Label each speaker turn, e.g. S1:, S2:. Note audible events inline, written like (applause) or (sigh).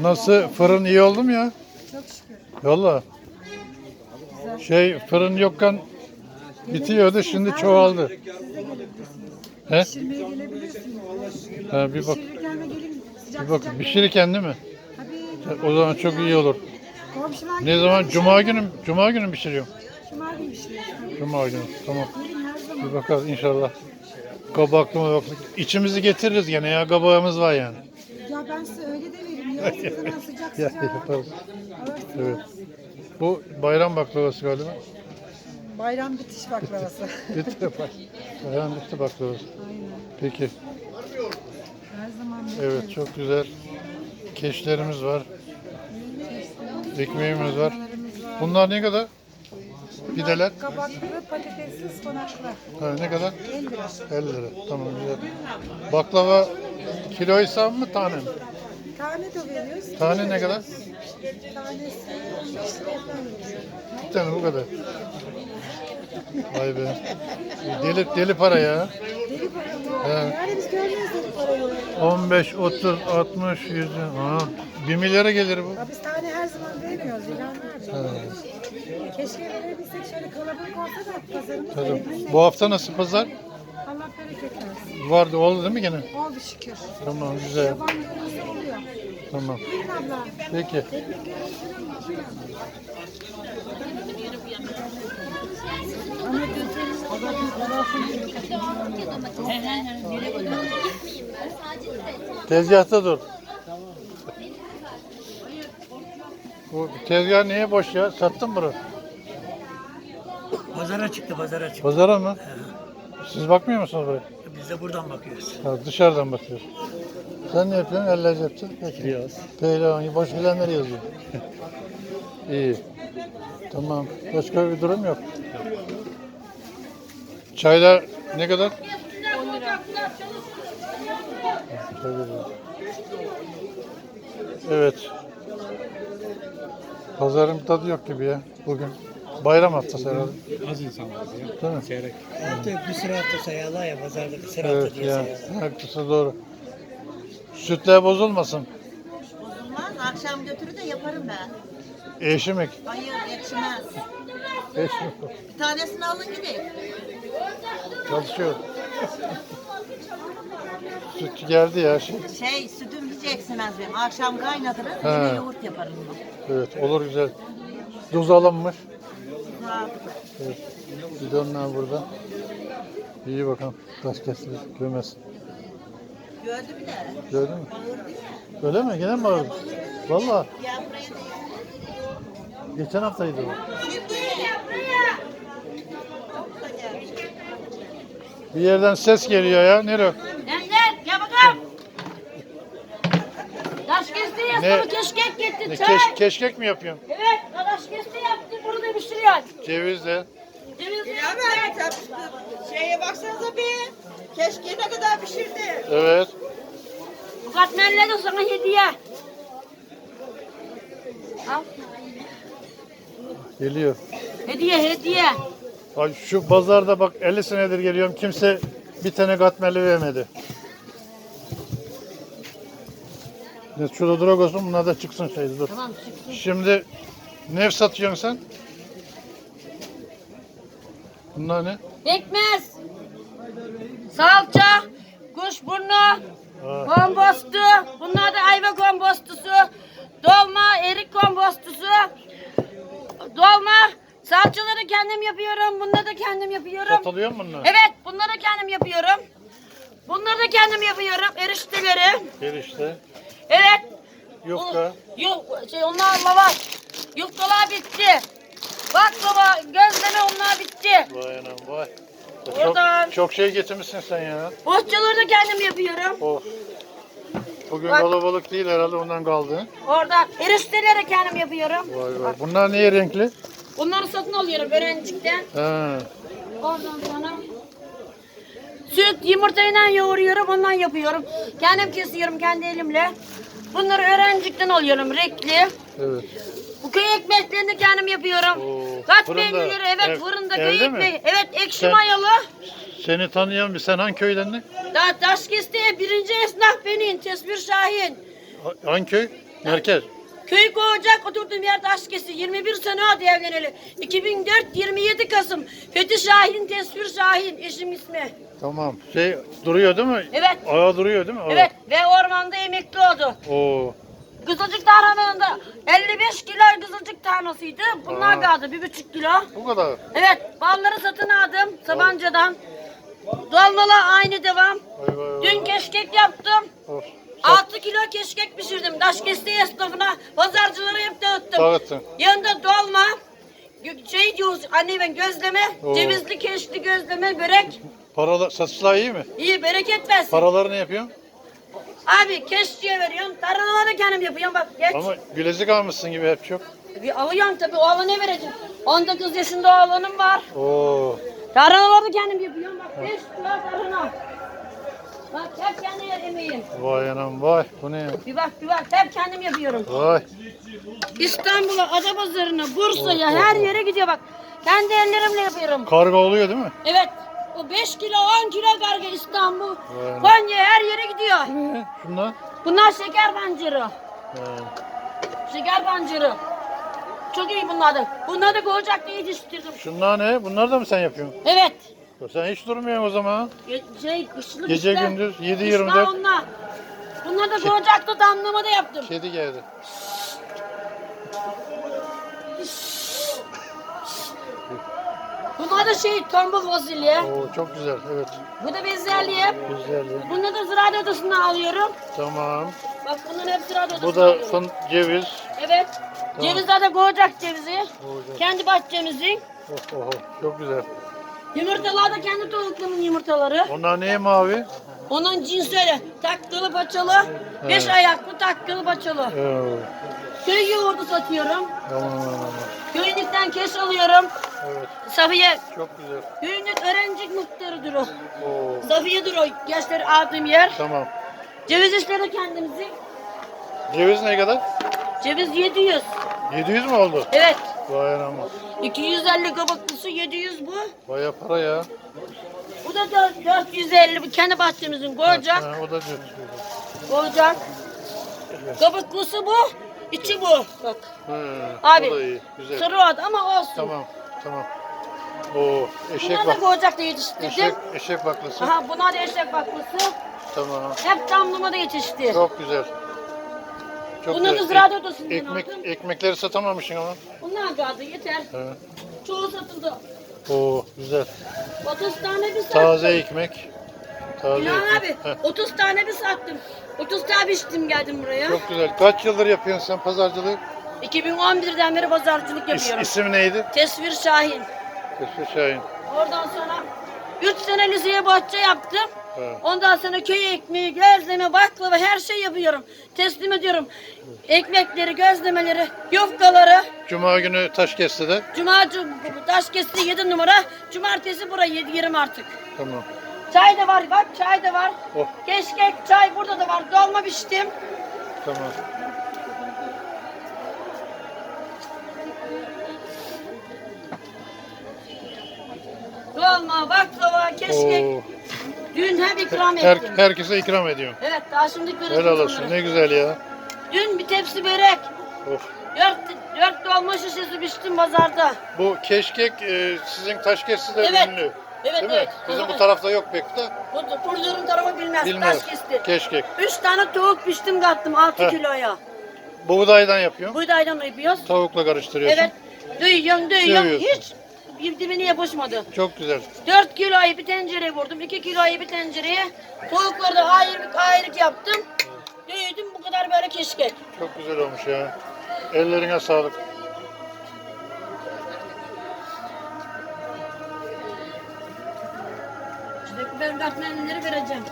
S1: Nasıl fırın iyi oldu mu ya?
S2: Çok şükür.
S1: Valla. Şey fırın yokken bitiyordu şimdi çoğaldı. He?
S2: Pişirmeye gelebilirsiniz.
S1: Ha, bir bak
S2: Pişirirken de gelin. Sıcak
S1: bir bak
S2: sıcak.
S1: pişirirken değil mi?
S2: Tabii.
S1: O zaman çok iyi olur.
S2: Komşular
S1: Ne zaman? Cuma günü mü? Cuma günü mü pişiriyorum?
S2: Cuma günü pişiriyoruz.
S1: Cuma günü. Tamam.
S2: Gelin her zaman.
S1: Bir bakarız inşallah. Kabaklı mı baklı. İçimizi getiririz gene ya kabağımız var yani.
S2: Ya ben size öyle de veririm. Ya sıcak
S1: Ya
S2: sıcak.
S1: yaparız.
S2: Alırsınız.
S1: Evet. Bu bayram baklavası galiba.
S2: Bayram bitiş baklavası.
S1: Bitti bak. Bayram bitti baklavası.
S2: Aynen.
S1: Peki.
S2: Her zaman
S1: Evet çok güzel. Keşlerimiz var. Ekmeğimiz var. Bunlar ne kadar? Pideler.
S2: Kabaklı, patatesli, ıspanaklı.
S1: Ha, ne kadar?
S2: 50 lira.
S1: 50 lira. Tamam güzel. Baklava kiloysa mı tane mi?
S2: Tane de veriyoruz.
S1: Tane ne kadar?
S2: Tanesi 15 lira.
S1: Bir tane bu kadar. Vay be. Deli, deli para ya.
S2: Deli para mı?
S1: He.
S2: Yani biz görmüyoruz deli parayı.
S1: 15, 30, 60, 100. Aa, 1 milyara gelir bu.
S2: Ya biz tane her zaman vermiyoruz. İlan vermiyoruz. Keşke verebilsek şöyle kalabalık olsa da pazarımız
S1: tabii. Bu hafta nasıl pazar?
S2: Allah bereket versin.
S1: Vardı oldu değil mi gene?
S2: Oldu şükür.
S1: Tamam güzel.
S2: Yaban görüntüsü oluyor.
S1: Tamam.
S2: Buyurun abla.
S1: Peki. Tezgahta dur. Bu tezgah niye boş ya? Sattın mı bunu?
S3: Pazara çıktı, pazara çıktı.
S1: Pazara mı? Siz bakmıyor musunuz buraya?
S3: Biz de buradan bakıyoruz.
S1: Ha, dışarıdan bakıyorsun. Sen ne yapıyorsun? Elle cepte. Peki. Pehlivan. Boş bilenler yazıyor. (laughs) İyi. Tamam. Başka bir durum yok. Çaylar ne kadar? 10 lira. Evet. Pazarın tadı yok gibi ya bugün. Bayram haftası herhalde.
S4: Az insan var ya.
S1: Değil mi?
S4: Çeyrek.
S3: Artık bir sıra hafta sayarlar ya, pazarda bir sıra
S1: Evet
S3: hafta diye
S1: ya.
S3: sayarlar.
S1: Haklısın doğru. Sütler bozulmasın.
S5: Bozulmaz. Akşam götürü de yaparım ben.
S1: Eşimek.
S5: Hayır yetişmez.
S1: Eşimek.
S5: Bir tanesini alın gidin.
S1: Çalışıyor. Süt geldi ya şey.
S5: Şey sütüm hiç eksilmez benim. Akşam kaynatırım.
S1: He.
S5: Yine yoğurt yaparım.
S1: Evet olur güzel. Tuz alınmış.
S5: Rahat.
S1: Evet. Bidonlar burada. İyi bakalım. Taş kesilir. Gömez.
S5: Gördü bile.
S1: Gördün mü?
S5: Bağırdı ya.
S1: Öyle mi? Gene mi ağırdı? Valla.
S5: Gel buraya da ya.
S1: Geçen haftaydı o.
S5: Şimdi. Buraya. Çok da gel.
S1: Bir yerden ses geliyor ya. Nereye?
S6: Ender gel bakalım. Taş kesti
S1: Ne?
S6: yastığı keşkek getir
S1: Ne,
S6: çay.
S1: keş, keşkek mi yapıyorsun?
S6: Evet taş kesti yaptı bunu da pişiriyor.
S1: Ceviz de.
S6: Ceviz
S5: Ya ben şeye baksanıza bir. Keşke ne kadar pişirdi.
S1: Evet.
S6: bu katmerle de sana hediye. Al.
S1: Geliyor.
S6: Hediye hediye.
S1: Ay şu pazarda bak 50 senedir geliyorum. Kimse bir tane katmerli vermedi. Ne şurada durak olsun bunlar da çıksın şeydi dur.
S6: Tamam çıksın.
S1: Şimdi ne satıyorsun sen? Bunlar ne?
S6: Pekmez. Salça. Kuşburnu.
S1: Ha,
S6: Kompostu. Bunlar da ayva kompostusu. Dolma, erik kompostusu. Dolma. Salçaları kendim yapıyorum. Bunları da kendim yapıyorum.
S1: satılıyor mu bunlar?
S6: Evet, bunları da kendim yapıyorum. Bunları da kendim yapıyorum. Erişteleri.
S1: Gel işte.
S6: Evet.
S1: Yufka.
S6: Yok, şey onlar lavaş. Yufkalar bitti. Baklava, gözleme onlar bitti.
S1: Vay anam vay. Çok,
S6: Oradan.
S1: çok şey getirmişsin sen ya.
S6: Bohçaları da kendim yapıyorum.
S1: Of. Bugün
S6: Bak.
S1: kalabalık değil herhalde ondan kaldı.
S6: Oradan erişteleri kendim yapıyorum.
S1: Vay vay. Bunlar niye renkli?
S6: Bunları satın alıyorum öğrencikten.
S1: Ha.
S6: Oradan sonra süt yumurtayla yoğuruyorum ondan yapıyorum. Kendim kesiyorum kendi elimle. Bunları öğrencikten alıyorum renkli.
S1: Evet.
S6: Bu köy ekmeklerini kendim yapıyorum.
S1: Oo,
S6: Kat
S1: fırında.
S6: peynirleri evet
S1: Ev-
S6: fırında köy
S1: mi?
S6: ekmeği. Evet ekşi
S1: Sen-
S6: mayalı.
S1: Seni tanıyan bir sen hangi köydendin?
S6: Da, Taşkesti'ye birinci esnaf benim. Tesbir Şahin.
S1: Ha- Hangi köy? Merkez.
S6: Köy kovacak oturduğum yer Taşkesti. 21 sene oldu evleneli. 2004 27 Kasım. Fethi Şahin, Tesbir Şahin eşim ismi.
S1: Tamam. Şey duruyor değil mi?
S6: Evet.
S1: Ayağı duruyor değil mi? Ayağı.
S6: Evet ve ormanda emekli oldu.
S1: Oo.
S6: Kızılcık tarhanasında 55 kilo kızılcık tarhanasıydı. Bunlar
S1: Aa.
S6: kaldı bir buçuk kilo.
S1: Bu kadar.
S6: Evet balları satın aldım Sabancı'dan. Dolmalar aynı devam.
S1: Vay vay vay.
S6: Dün keşkek yaptım.
S1: Of.
S6: 6 kilo keşkek pişirdim. Taşkesti esnafına, pazarcılara hep dağıttım.
S1: Dağıttın.
S6: Yanında dolma, şey diyoruz anne ben gözleme,
S1: Oo.
S6: cevizli keşli gözleme, börek.
S1: Paralar satışlar iyi mi?
S6: İyi bereket versin.
S1: Paraları ne yapıyorsun?
S6: Abi keşçiye veriyorum, tarhanaları da kendim yapıyorum bak geç.
S1: Ama bilezik almışsın gibi hep çok.
S6: Bir alıyorum tabii, oğlana vereceğim? 19 yaşında oğlanım var.
S1: Oo.
S6: Tarhanaları da kendim yapıyorum bak 5 kilo tarhana. Bak hep kendi emeğim.
S1: Vay anam vay. Bu ne ya?
S6: Bir bak bir bak hep kendim yapıyorum.
S1: Vay.
S6: İstanbul'a, Adapazarı'na, Bursa'ya her yere gidiyor bak. Kendi ellerimle yapıyorum.
S1: Kargo oluyor değil mi?
S6: Evet. O 5 kilo 10 kilo karga İstanbul.
S1: Vay.
S6: Konya her yere gidiyor.
S1: Ne? Şunlar.
S6: Bunlar şeker pancarı.
S1: Ha.
S6: Şeker pancarı. Çok iyi bunlar da. Bunları da Kovacak'ta yetiştirdim.
S1: Şunlar ne? Bunlar da mı sen yapıyorsun?
S6: Evet.
S1: Sen hiç durmuyorsun o zaman.
S6: Ge- Şey kışlık
S1: Gece
S6: işte.
S1: gündüz
S6: Kışla
S1: 7-24.
S6: onlar. Bunları da Kovacak'ta damlama da yaptım.
S1: Kedi geldi.
S6: Bunlar da şey tombul fasulye.
S1: Oo çok güzel. Evet.
S6: Bu da bezelye.
S1: Güzel. ya.
S6: Bunları da ziraat odasından alıyorum.
S1: Tamam.
S6: Bak bunların hep ziraat odasından
S1: Bu da
S6: alıyorum.
S1: fın ceviz.
S6: Evet. Cevizler de Kovacak cevizi.
S1: Kovacak.
S6: Kendi bahçemizin.
S1: Oh, oh, oh. Çok güzel.
S6: Yumurtalar da kendi tavuklarımın yumurtaları.
S1: Onlar niye mavi?
S6: Onun cinsi öyle. Takkalı paçalı. Beş
S1: Evet.
S6: ayaklı takkalı paçalı.
S1: Oo.
S6: Köy yoğurdu satıyorum.
S1: Tamam.
S6: Köyünlükten keş alıyorum.
S1: Evet.
S6: Safiye.
S1: Çok güzel.
S6: Köyünlük öğrencik muhtarıdır o.
S1: Oo.
S6: Safiye'dir o. Gençleri aldığım yer.
S1: Tamam.
S6: Ceviz işleri kendimizin.
S1: Ceviz ne kadar?
S6: Ceviz 700.
S1: 700 mü oldu?
S6: Evet.
S1: Vay anam.
S6: 250 kabaklısı 700 bu.
S1: Baya para ya.
S6: Bu da dört- 450 bu kendi bahçemizin.
S1: Ha, o da 400.
S6: Koyacak. Kabaklısı bu. içi bu. Bak.
S1: Ha,
S6: Abi.
S1: O da iyi. Güzel.
S6: Sarı oldu ama olsun.
S1: Tamam. Tamam. Oo, eşek
S6: Bunlar da
S1: bak.
S6: yetiştirdim.
S1: Eşek, eşek baklası.
S6: Aha bunlar da eşek baklısı.
S1: Tamam.
S6: Hep damlama yetişti.
S1: Çok güzel. Çok
S6: Bunları
S1: güzel.
S6: ziraat odasından
S1: ekmek,
S6: aldım.
S1: ekmekleri satamamışsın ama.
S6: Bunlar kaldı yeter.
S1: Ha.
S6: Çoğu satıldı.
S1: Oo, güzel.
S6: 30 tane bir sattım.
S1: Taze ekmek. Taze
S6: İlhan abi
S1: ekmek. Heh,
S6: 30 tane bir sattım. 30 tane biçtim geldim buraya.
S1: Çok güzel. Kaç yıldır yapıyorsun sen pazarcılığı?
S6: 2011'den beri pazarcılık yapıyorum.
S1: isim neydi?
S6: Tesvir Şahin.
S1: Kesme Şahin.
S6: Oradan sonra 3 sene liseye bahçe yaptım.
S1: Ha.
S6: Ondan sonra köy ekmeği, gözleme, baklava her şey yapıyorum. Teslim ediyorum. Ekmekleri, gözlemeleri, yufkaları.
S1: Cuma günü Taşkesti'de.
S6: Cuma cum- taş kesti 7 numara. Cumartesi buraya 7 20 artık.
S1: Tamam.
S6: Çay da var bak çay da var.
S1: Oh,
S6: Keşkek çay burada da var. Dolma biçtim.
S1: tamam.
S6: Dolma, baklava, keşkek.
S1: Oo.
S6: Dün hem ikram
S1: Her,
S6: ettim.
S1: herkese ikram ediyorsun.
S6: Evet daha şimdi kırıldım.
S1: Helal olsun. Ne güzel ya.
S6: Dün bir tepsi börek.
S1: Of.
S6: Dört, dört dolma şişesi biçtim pazarda.
S1: Bu keşkek e, sizin Taşkesti'de
S6: Evet.
S1: ünlü.
S6: Evet
S1: Değil
S6: evet.
S1: mi? Bizim bu
S6: Evet.
S1: tarafta yok pek de.
S6: Bu Burdur'un tarafı bilmez.
S1: Bilmez.
S6: Taş kesti.
S1: Keşkek.
S6: Üç tane tavuk biçtim kattım 6
S1: Heh.
S6: kiloya.
S1: Buğdaydan yapıyorsun.
S6: Buğdaydan yapıyoruz.
S1: Tavukla karıştırıyorsun.
S6: Evet. Duyuyorsun.
S1: Dövüyorsun.
S6: Hiç bir dibine yapışmadı.
S1: Çok güzel.
S6: 4 kiloyu bir tencereye vurdum. 2 kiloyu bir tencereye. Tavukları da ayrılık ayrılık yaptım. Dövdüm bu kadar böyle keşkek.
S1: Çok güzel olmuş ya. Ellerine sağlık.
S6: Ben katmerleri vereceğim.